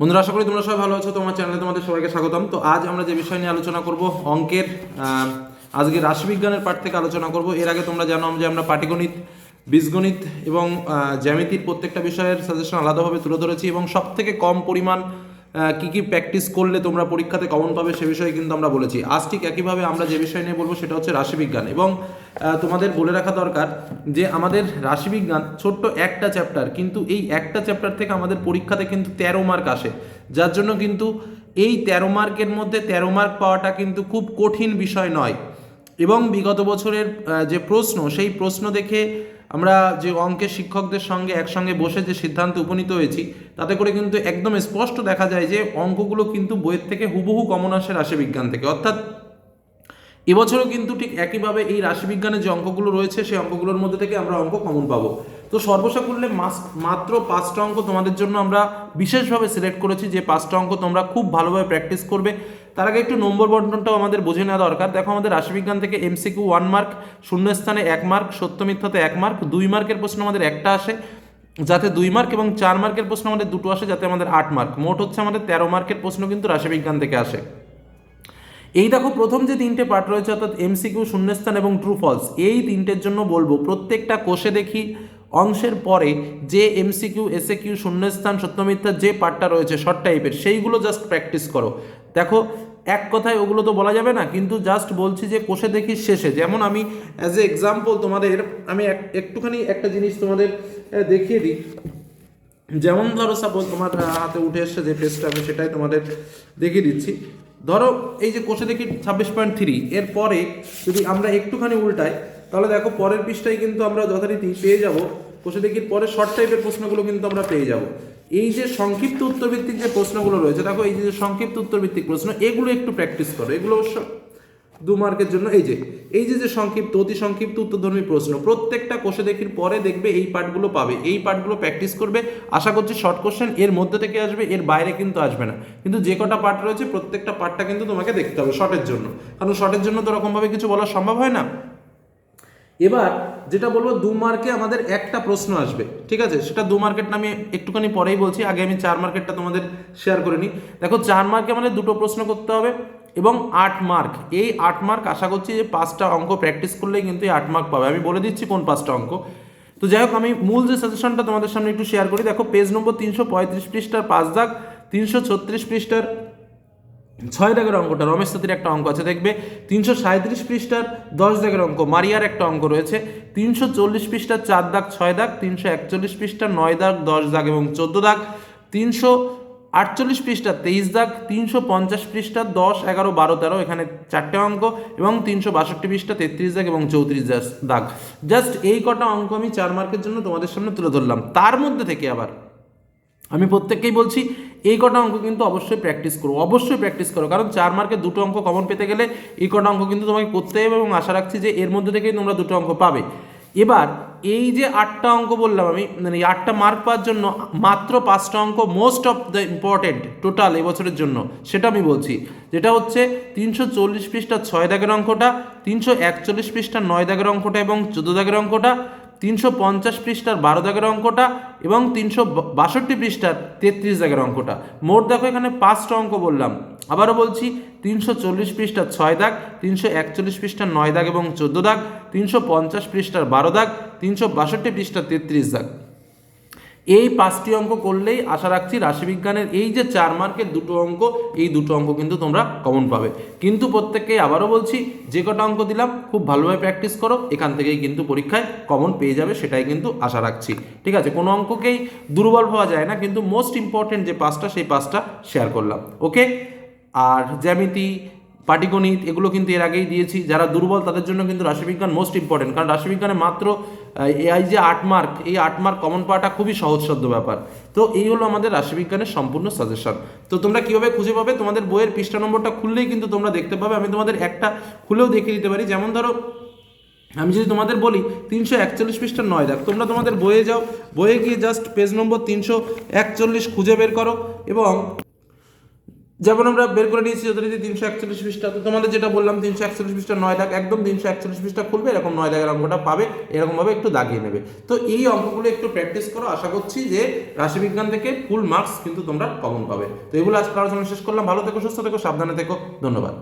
বন্ধুরা, আশা করি তোমরা সবাই ভালো আছো, তোমার চ্যানেলে তোমাদের সবাইকে স্বাগতম। তো আজ আমরা যে বিষয় নিয়ে আলোচনা করব, অঙ্কের আজকে রাশিবিজ্ঞানের পাঠ থেকে আলোচনা করব। এর আগে তোমরা জানো যে আমরা পাটিগণিত, বীজগণিত এবং জ্যামিতির প্রত্যেকটা বিষয়ের সাজেশন আলাদাভাবে তুলে ধরেছি এবং সব থেকে কম পরিমাণ কি কি প্র্যাকটিস করলে তোমরা পরীক্ষাতে কমন পাবে সে বিষয়ে কিন্তু আমরা বলেছি। আজ ঠিক একইভাবে আমরা যে বিষয় নিয়ে বলব সেটা হচ্ছে রাশিবিজ্ঞান এবং তোমাদের বলে রাখা দরকার যে আমাদের রাশিবিজ্ঞান ছোট্ট একটা চ্যাপ্টার কিন্তু এই একটা চ্যাপ্টার থেকে আমাদের পরীক্ষাতে কিন্তু তেরো মার্ক আসে। যার জন্য কিন্তু এই তেরো মার্কের মধ্যে তেরো মার্ক পাওয়াটা কিন্তু খুব কঠিন বিষয় নয়। এবং বিগত বছরের যে প্রশ্ন, সেই প্রশ্ন দেখে আমরা যে অঙ্কের শিক্ষকদের সঙ্গে একসঙ্গে বসে যে সিদ্ধান্তে উপনীত হয়েছি, তাতে করে কিন্তু একদম স্পষ্ট দেখা যায় যে অঙ্কগুলো কিন্তু বইয়ের থেকে হুবহু কমন আসে রাশিবিজ্ঞান থেকে। অর্থাৎ এবছরও কিন্তু ঠিক একইভাবে এই রাশিবিজ্ঞানের যে অঙ্কগুলো রয়েছে, সেই অঙ্কগুলোর মধ্যে থেকে আমরা অঙ্ক কমন পাবো। তো সর্বসাকুল্যে মাত্র পাঁচটা অঙ্ক তোমাদের জন্য আমরা বিশেষভাবে সিলেক্ট করেছি যে পাঁচটা অঙ্ক তোমরা খুব ভালোভাবে প্র্যাকটিস করবে। তার আগে একটু নম্বর বন্টনটাও আমাদের বুঝে নেওয়া দরকার। দেখো আমাদের রাশিবিজ্ঞান থেকে এমসিকিউ ওয়ান মার্ক শূন্যস্থানে এক মার্ক সত্য মিথ্যাতে এক মার্ক দুই মার্কের প্রশ্ন আমাদের একটা আসে, যাতে দুই মার্ক এবং চার মার্কের প্রশ্ন আমাদের দুটো আসে, যাতে আমাদের আট মার্ক মোট হচ্ছে আমাদের তেরো মার্কের প্রশ্ন কিন্তু রাশিবিজ্ঞান থেকে আসে। এই দেখো প্রথম যে তিনটে পার্ট রয়েছে, অর্থাৎ এমসিকিউ শূন্যস্থান এবং ট্রু ফলস এই তিনটের জন্য বলব, প্রত্যেকটা কোষে দেখি অংশের পরে যে এমসিকিউ এসএ কিউ শূন্যস্থান, সত্যমিথ্যা যে পার্টটা রয়েছে শর্ট টাইপের সেইগুলো জাস্ট প্র্যাকটিস করো। দেখো, এক কথায় ওগুলো তো বলা যাবে না, কিন্তু জাস্ট বলছি যে কোষে দেখি শেষে। যেমন আমি অ্যাজ এ এক্সাম্পল তোমাদের, আমি এক- একটুখানি একটা জিনিস তোমাদের দেখিয়ে দিই। যেমন ধরো সাপোজ তোমার হাতে উঠে এসছে যে পেজটা আমি সেটাই তোমাদের দেখিয়ে দিচ্ছি। ধরো, এই যে কোষে দেখি ছাব্বিশ পয়েন্ট থ্রি এরপরে যদি আমরা একটুখানি উল্টাই তাহলে দেখো পরের পৃষ্ঠায় কিন্তু আমরা যথারীতি পেয়ে যাব। কোষে দেখির পরে শর্ট টাইপের প্রশ্নগুলো কিন্তু আমরা পেয়ে যাব। এই যে সংক্ষিপ্ত উত্তরভিত্তিক যে প্রশ্নগুলো রয়েছে, দেখো এই যে সংক্ষিপ্ত উত্তরভিত্তিক প্রশ্ন, এগুলো একটু প্র্যাকটিস করো। এগুলো দু মার্কের জন্য, এই যে এই যে যে সংক্ষিপ্ত, অতি সংক্ষিপ্ত উত্তরধর্মী প্রশ্ন, প্রত্যেকটা কোষে দেখির পরে দেখবে এই পার্টগুলো পাবে। এই পার্টগুলো প্র্যাকটিস করবে। আশা করছি শর্ট কোশ্চেন এর মধ্যে থেকে আসবে, এর বাইরে কিন্তু আসবে না। কিন্তু যে কটা পার্ট রয়েছে, প্রত্যেকটা পার্টটা কিন্তু তোমাকে দেখতে হবে শর্টের জন্য। কারণ শর্টের জন্য তো ওরকমভাবে কিছু বলা সম্ভব হয় না। এবার যেটা বলব, দু মার্কে আমাদের একটা প্রশ্ন আসবে, ঠিক আছে? সেটা দু মার্কেট আমি একটুখানি পরেই বলছি, আগে আমি চার মার্কেটটা তোমাদের শেয়ার করে নিই। দেখো, চার মার্কে আমাদের দুটো প্রশ্ন করতে হবে এবং আট মার্ক এই আট মার্ক আশা করছি যে পাঁচটা অঙ্ক প্র্যাকটিস করলেই কিন্তু এই আট মার্ক পাবে। আমি বলে দিচ্ছি কোন পাঁচটা অঙ্ক। তো যাই হোক, আমি মূল যে সাজেশনটা তোমাদের সামনে একটু শেয়ার করি। দেখো পেজ নম্বর তিনশো পঁয়ত্রিশ পৃষ্ঠার পাঁচ দাগ, তিনশো ছত্রিশ পৃষ্ঠার ছয় দাগের অঙ্কটা রমেশ সাথীর একটা অঙ্ক আছে, দেখবে তিনশো সাঁত্রিশ পৃষ্ঠার দশ দাগের অঙ্ক, মারিয়ার একটা অঙ্ক রয়েছে, তিনশো চল্লিশ পৃষ্ঠার চার দাগ, ছয় দাগ, তিনশো একচল্লিশ পৃষ্ঠার নয় দাগ, দশ দাগ এবং চোদ্দ দাগ, তিনশো আটচল্লিশ পৃষ্ঠার তেইশ দাগ, তিনশো পঞ্চাশ পৃষ্ঠার দশ, এগারো, বারো, তেরো, এখানে চারটে অঙ্ক এবং তিনশো বাষট্টি পৃষ্ঠা তেত্রিশ দাগ এবং চৌত্রিশ দাগ। জাস্ট এই কটা অঙ্ক আমি চার মার্কের জন্য তোমাদের সামনে তুলে ধরলাম। তার মধ্যে থেকে আবার আমি প্রত্যেককেই বলছি এই কটা অঙ্ক কিন্তু অবশ্যই প্র্যাকটিস করো, অবশ্যই প্র্যাকটিস করো। কারণ চার মার্কে দুটো অঙ্ক কমন পেতে গেলে এই কটা অঙ্ক কিন্তু তোমাকে করতে হবে এবং আশা রাখছি যে এর মধ্যে থেকেই তোমরা দুটো অঙ্ক পাবে। এবার এই যে আটটা অঙ্ক বললাম আমি মানে আটটা মার্ক পাওয়ার জন্য মাত্র পাঁচটা অঙ্ক most of the important total এবছরের জন্য, সেটা আমি বলছি। যেটা হচ্ছে তিনশো চল্লিশ পৃষ্ঠার ছয় দাগের অঙ্কটা, তিনশো একচল্লিশ পৃষ্ঠার নয় দাগের অঙ্কটা এবং চোদ্দ দাগের অঙ্কটা তিনশো পঞ্চাশ পৃষ্ঠার বারো দাগের অঙ্কটা এবং তিনশো বাষট্টি পৃষ্ঠার তেত্রিশ দাগের অঙ্কটা। মোট দেখো এখানে পাঁচটা অঙ্ক বললাম। আবারও বলছি, তিনশো চল্লিশ পৃষ্ঠার ছয় দাগ, তিনশো একচল্লিশ পৃষ্ঠার নয় দাগ এবং চোদ্দ দাগ, তিনশো পঞ্চাশ পৃষ্ঠার বারো দাগ, তিনশো বাষট্টি পৃষ্ঠার তেত্রিশ দাগ। এই পাঁচটি অঙ্ক করলেই আশা রাখছি রাশিবিজ্ঞানের এই যে চার মার্কের দুটো অঙ্ক, এই দুটো অঙ্ক কিন্তু তোমরা কমন পাবে। কিন্তু প্রত্যেককে আবারও বলছি, যে কটা অঙ্ক দিলাম, খুব ভালোভাবে প্র্যাকটিস করো, এখান থেকেই কিন্তু পরীক্ষায় কমন পেয়ে যাবে, সেটাই কিন্তু আশা রাখছি। ঠিক আছে, কোনো অঙ্ককেই দুর্বল হওয়া যায় না, কিন্তু মোস্ট ইম্পর্টেন্ট যে পাঁচটা, সেই পাঁচটা শেয়ার করলাম। ওকে আর জ্যামিতি পাটিগণিত, এগুলো কিন্তু এর আগেই দিয়েছি। যারা দুর্বল, তাদের জন্য কিন্তু রাশিবিজ্ঞান মোস্ট ইম্পর্টেন্ট কারণ রাশিবিজ্ঞানে মাত্র এই যে আট মার্ক এই আট মার্ক কমন পাওয়াটা খুবই সহজসাধ্য ব্যাপার। তো এই হলো আমাদের রাশিবিজ্ঞানের সম্পূর্ণ সাজেশন তো তোমরা কীভাবে খুঁজে পাবে? তোমাদের বইয়ের পৃষ্ঠা নম্বরটা খুললেই কিন্তু তোমরা দেখতে পাবে। আমি তোমাদের একটা খুলেও দেখিয়ে দিতে পারি। যেমন ধরো, আমি যদি তোমাদের বলি, তিনশো একচল্লিশ পৃষ্ঠা নয় দেখ, তোমরা তোমাদের বইয়ে যাও। বইয়ে গিয়ে জাস্ট পেজ নম্বর তিনশো একচল্লিশ খুঁজে বের করো এবং যেমন আমরা বের করে নিয়েছি যথারীতি তিনশো একচল্লিশ পৃষ্ঠা, তো তোমাদের যেটা বললাম, তিনশো একচল্লিশ পৃষ্ঠা নয় দাগ একদম তিনশো একচল্লিশ পৃষ্ঠা খুলবে, এরকম নয় দাগের অঙ্কটা পাবে, এরকমভাবে একটু দাগিয়ে নেবে। তো এই অঙ্কগুলো একটু প্র্যাকটিস করো, আশা করছি যে রাশিবিজ্ঞান থেকে ফুল মার্কস কিন্তু তোমরা কমন পাবে। তো এগুলো আজকে আলোচনা শেষ করলাম, ভালো থেকো, সুস্থ থেকো, সাবধানে থেকো, ধন্যবাদ।